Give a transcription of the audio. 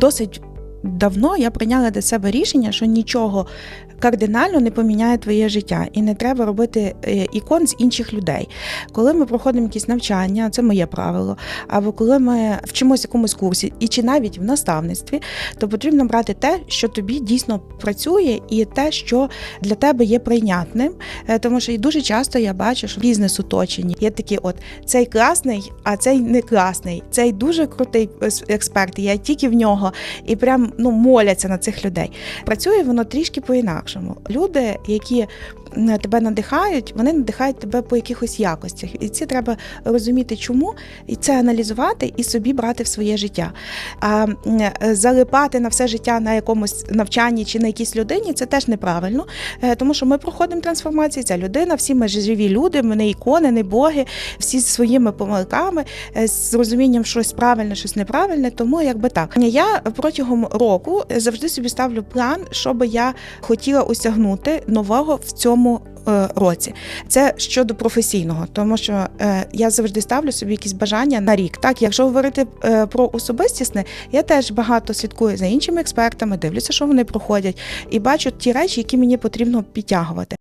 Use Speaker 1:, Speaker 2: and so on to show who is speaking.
Speaker 1: Досить давно я прийняла для себе рішення, що нічого кардинально не поміняє твоє життя, і не треба робити е, ікон з інших людей. Коли ми проходимо якісь навчання, це моє правило, або коли ми вчимося якомусь курсі, і чи навіть в наставництві, то потрібно брати те, що тобі дійсно працює, і те, що для тебе є прийнятним. Е, Тому що і дуже часто я бачу, що в бізнес оточенні є такі: от цей класний, а цей не класний, цей дуже крутий е, експерт. Я тільки в нього і прям ну моляться на цих людей. Працює воно трішки по-інакшому. Люди, які тебе надихають, вони надихають тебе по якихось якостях, і це треба розуміти, чому і це аналізувати і собі брати в своє життя. А е, залипати на все життя на якомусь навчанні чи на якійсь людині це теж неправильно, Е, тому що ми проходимо трансформацію. Ця людина, всі ми живі люди, ми не ікони, не боги, всі зі своїми помилками, е, з розумінням щось правильне, щось неправильне. Тому якби так. Я протягом року завжди собі ставлю план, що би я хотіла осягнути нового в цьому. е, Році це щодо професійного, тому що е, я завжди ставлю собі якісь бажання на рік. Так, якщо говорити е, про особистісне, я теж багато слідкую за іншими експертами, дивлюся, що вони проходять, і бачу ті речі, які мені потрібно підтягувати.